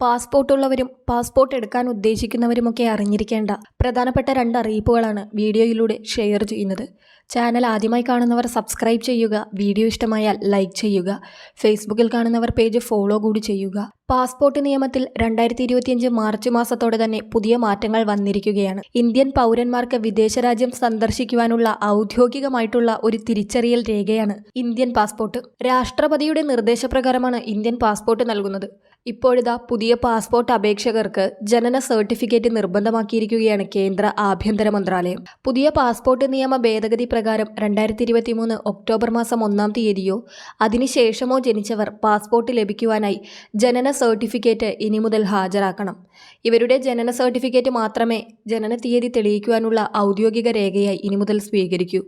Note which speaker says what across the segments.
Speaker 1: Passport ഉള്ളവരും passport എടുക്കാൻ ഉദ്ദേശിക്കുന്നവരുമൊക്കെ അറിഞ്ഞിരിക്കേണ്ട പ്രധാനപ്പെട്ട രണ്ട് അറിയിപ്പുകളാണ് വീഡിയോയിലൂടെ ഷെയർ ചെയ്യുന്നത്. ചാനൽ ആദ്യമായി കാണുന്നവർ സബ്സ്ക്രൈബ് ചെയ്യുക വീഡിയോ ഇഷ്ടമായാൽ ലൈക്ക് ചെയ്യുക ഫേസ്ബുക്കിൽ കാണുന്നവർ പേജ് ഫോളോ കൂടി ചെയ്യുക. പാസ്പോർട്ട് നിയമത്തിൽ രണ്ടായിരത്തി ഇരുപത്തിയഞ്ച് മാർച്ച് മാസത്തോടെ തന്നെ പുതിയ മാറ്റങ്ങൾ വന്നിരിക്കുകയാണ്. ഇന്ത്യൻ പൗരന്മാർക്ക് വിദേശ രാജ്യം സന്ദർശിക്കുവാനുള്ള ഔദ്യോഗികമായിട്ടുള്ള ഒരു തിരിച്ചറിയൽ രേഖയാണ് ഇന്ത്യൻ പാസ്പോർട്ട്. രാഷ്ട്രപതിയുടെ നിർദ്ദേശപ്രകാരമാണ് ഇന്ത്യൻ പാസ്പോർട്ട് നൽകുന്നത്. ഇപ്പോഴിതാ പുതിയ പാസ്പോർട്ട് അപേക്ഷകർക്ക് ജനന സർട്ടിഫിക്കറ്റ് നിർബന്ധമാക്കിയിരിക്കുകയാണ് കേന്ദ്ര ആഭ്യന്തര മന്ത്രാലയം. പുതിയ പാസ്പോർട്ട് നിയമ ഭേദഗതി പ്രകാരം രണ്ടായിരത്തി ഇരുപത്തി മൂന്ന് ഒക്ടോബർ മാസം ഒന്നാം തീയതിയോ അതിനുശേഷമോ ജനിച്ചവർ പാസ്പോർട്ട് ലഭിക്കുവാനായി ജനന സർട്ടിഫിക്കറ്റ് ഇനി മുതൽ ഹാജരാക്കണം. ഇവരുടെ ജനന സർട്ടിഫിക്കറ്റ് മാത്രമേ ജനന തീയതി തെളിയിക്കുവാനുള്ള ഔദ്യോഗിക രേഖയായി ഇനി മുതൽ സ്വീകരിക്കൂ.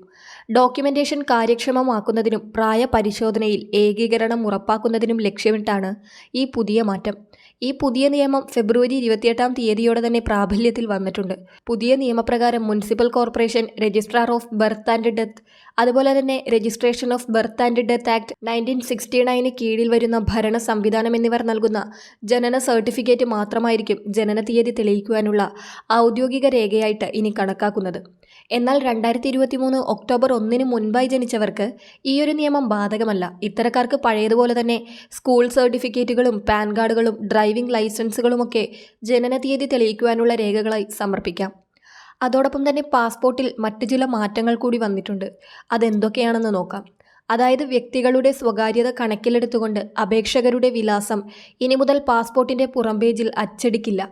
Speaker 1: ഡോക്യുമെന്റേഷൻ കാര്യക്ഷമമാക്കുന്നതിനും പ്രായ പരിശോധനയിൽ ഏകീകരണം ഉറപ്പാക്കുന്നതിനും ലക്ഷ്യമിട്ടാണ് ഈ പുതിയ മാറ്റം ഈ പുതിയ നിയമം ഫെബ്രുവരി ഇരുപത്തിയെട്ടാം തീയതിയോടെ തന്നെ പ്രാബല്യത്തിൽ വന്നിട്ടുണ്ട്. പുതിയ നിയമപ്രകാരം municipal corporation registrar of birth and death അതുപോലെ തന്നെ registration of birth and death act nineteen sixty nine കീഴിൽ വരുന്ന ഭരണ സംവിധാനം എന്നിവർ നൽകുന്ന ജനന സർട്ടിഫിക്കറ്റ് മാത്രമായിരിക്കും ജനന തീയതി തെളിയിക്കുവാനുള്ള ഔദ്യോഗിക രേഖയായിട്ട് ഇനി കണക്കാക്കുന്നത്. എന്നാൽ രണ്ടായിരത്തി ഇരുപത്തി മൂന്ന് ഒക്ടോബർ ഒന്നിന് മുൻപായി ജനിച്ചവർക്ക് ഈ ഒരു നിയമം ബാധകമല്ല. ഇത്തരക്കാർക്ക് പഴയതുപോലെ തന്നെ സ്കൂൾ സർട്ടിഫിക്കറ്റുകളും പാൻ കാർഡുകളും ഡ്രൈവിംഗ് ലൈസൻസുകളുമൊക്കെ ജനന തീയതി തെളിയിക്കുവാനുള്ള രേഖകളായി സമർപ്പിക്കാം. അതോടൊപ്പം തന്നെ പാസ്പോർട്ടിൽ മറ്റു ചില മാറ്റങ്ങൾ കൂടി വന്നിട്ടുണ്ട്. അതെന്തൊക്കെയാണെന്ന് നോക്കാം. അതായത് വ്യക്തികളുടെ സ്വകാര്യത കണക്കിലെടുത്തുകൊണ്ട് അപേക്ഷകരുടെ വിലാസം ഇനി മുതൽ പാസ്പോർട്ടിന്റെ പുറംപേജിൽ അച്ചടിക്കില്ല.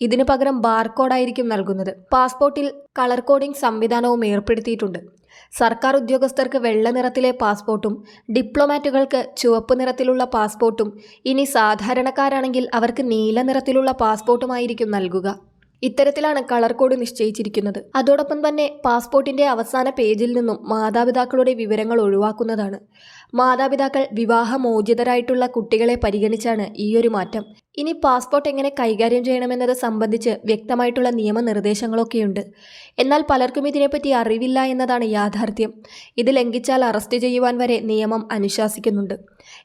Speaker 1: ഇതിനു പകരം ബാർകോഡായിരിക്കും നൽകുന്നത്. പാസ്പോർട്ടിൽ കളർ കോഡിംഗ് സംവിധാനവും ഏർപ്പെടുത്തിയിട്ടുണ്ട്. സർക്കാർ ഉദ്യോഗസ്ഥർക്ക് വെള്ള നിറത്തിലെ പാസ്പോർട്ടും ഡിപ്ലോമാറ്റുകൾക്ക് ചുവപ്പ് നിറത്തിലുള്ള പാസ്പോർട്ടും ഇനി സാധാരണക്കാരാണെങ്കിൽ അവർക്ക് നീല നിറത്തിലുള്ള പാസ്പോർട്ടുമായിരിക്കും നൽകുക. ഇത്തരത്തിലാണ് കളർ കോഡ് നിശ്ചയിച്ചിരിക്കുന്നത്. അതോടൊപ്പം തന്നെ പാസ്പോർട്ടിന്റെ അവസാന പേജിൽ നിന്നും മാതാപിതാക്കളുടെ വിവരങ്ങൾ ഒഴിവാക്കുന്നതാണ്. മാതാപിതാക്കൾ വിവാഹമോചിതരായിട്ടുള്ള കുട്ടികളെ പരിഗണിച്ചാണ് ഈയൊരു മാറ്റം. ഇനി പാസ്പോർട്ട് എങ്ങനെ കൈകാര്യം ചെയ്യണമെന്നത് സംബന്ധിച്ച് വ്യക്തമായിട്ടുള്ള നിയമനിർദ്ദേശങ്ങളൊക്കെയുണ്ട്. എന്നാൽ പലർക്കും ഇതിനെപ്പറ്റി അറിവില്ല എന്നതാണ് യാഥാർത്ഥ്യം. ഇത് ലംഘിച്ചാൽ അറസ്റ്റ് ചെയ്യുവാൻ വരെ നിയമം അനുശാസിക്കുന്നുണ്ട്.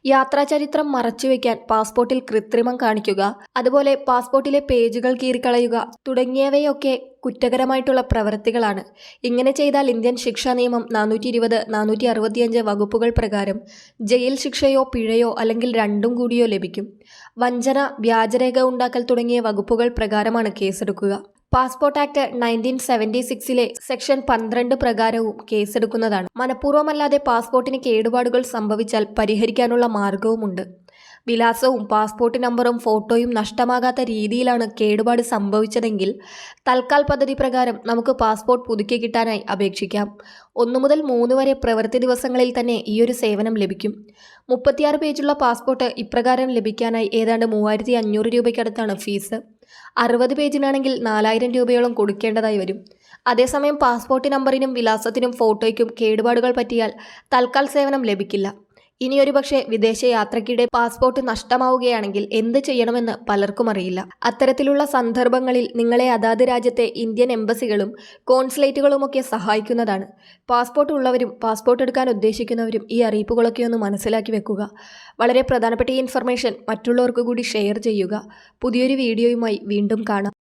Speaker 1: യാത്രാചരിത്രം മറച്ചുവെക്കാൻ പാസ്പോർട്ടിൽ കൃത്രിമം കാണിക്കുക അതുപോലെ പാസ്പോർട്ടിലെ പേജുകൾ കീറിക്കളയുക തുടങ്ങിയവയൊക്കെ കുറ്റകരമായിട്ടുള്ള പ്രവൃത്തികളാണ് ഇങ്ങനെ ചെയ്താൽ ഇന്ത്യൻ ശിക്ഷാ നിയമം നാനൂറ്റി ഇരുപത് നാനൂറ്റി അറുപത്തിയഞ്ച് വകുപ്പുകൾ പ്രകാരം ജയിൽ ശിക്ഷയോ പിഴയോ അല്ലെങ്കിൽ രണ്ടും കൂടിയോ ലഭിക്കും. വഞ്ചന വ്യാജരേഖ ഉണ്ടാക്കൽ തുടങ്ങിയ വകുപ്പുകൾ പ്രകാരമാണ് കേസെടുക്കുക. പാസ്പോർട്ട് ആക്ട് നയന്റീൻ സെവന്റി സിക്സിലെ സെക്ഷൻ പന്ത്രണ്ട് പ്രകാരവും കേസെടുക്കുന്നതാണ്. മനഃപൂർവമല്ലാതെ പാസ്പോർട്ടിന് കേടുപാടുകൾ സംഭവിച്ചാൽ പരിഹരിക്കാനുള്ള മാർഗവുമുണ്ട്. വിലാസവും പാസ്പോർട്ട് നമ്പറും ഫോട്ടോയും നഷ്ടമാകാത്ത രീതിയിലാണ് കേടുപാട് സംഭവിച്ചതെങ്കിൽ തൽക്കാൽ പദ്ധതി പ്രകാരം നമുക്ക് പാസ്പോർട്ട് പുതുക്കി കിട്ടാനായി അപേക്ഷിക്കാം. ഒന്നു മുതൽ മൂന്ന് വരെ പ്രവൃത്തി ദിവസങ്ങളിൽ തന്നെ ഈ ഒരു സേവനം ലഭിക്കും. മുപ്പത്തിയാറ് പേജുള്ള പാസ്പോർട്ട് ഇപ്രകാരം ലഭിക്കാനായി ഏതാണ്ട് മൂവായിരത്തി അഞ്ഞൂറ് രൂപയ്ക്കടുത്താണ് ഫീസ്. അറുപത് പേജിനാണെങ്കിൽ നാലായിരം രൂപയോളം കൊടുക്കേണ്ടതായി വരും. അതേസമയം പാസ്പോർട്ട് നമ്പറിനും വിലാസത്തിനും ഫോട്ടോയ്ക്കും കേടുപാടുകൾ പറ്റിയാൽ തൽക്കാൽ സേവനം ലഭിക്കില്ല. ഇനി പക്ഷേ വിദേശ യാത്രയ്ക്കിടെ പാസ്പോർട്ട് നഷ്ടമാവുകയാണെങ്കിൽ എന്ത് ചെയ്യണമെന്ന് പലർക്കും അറിയില്ല. അത്തരത്തിലുള്ള സന്ദർഭങ്ങളിൽ നിങ്ങളെ അതാത് രാജ്യത്തെ ഇന്ത്യൻ എംബസികളും കോൺസുലേറ്റുകളുമൊക്കെ സഹായിക്കുന്നതാണ്. പാസ്പോർട്ട് ഉള്ളവരും പാസ്പോർട്ട് എടുക്കാൻ ഉദ്ദേശിക്കുന്നവരും ഈ അറിയിപ്പുകളൊക്കെ ഒന്ന് മനസ്സിലാക്കി വെക്കുക. വളരെ പ്രധാനപ്പെട്ട ഈ ഇൻഫർമേഷൻ മറ്റുള്ളവർക്ക് കൂടി ഷെയർ ചെയ്യുക. പുതിയൊരു വീഡിയോയുമായി വീണ്ടും കാണാം.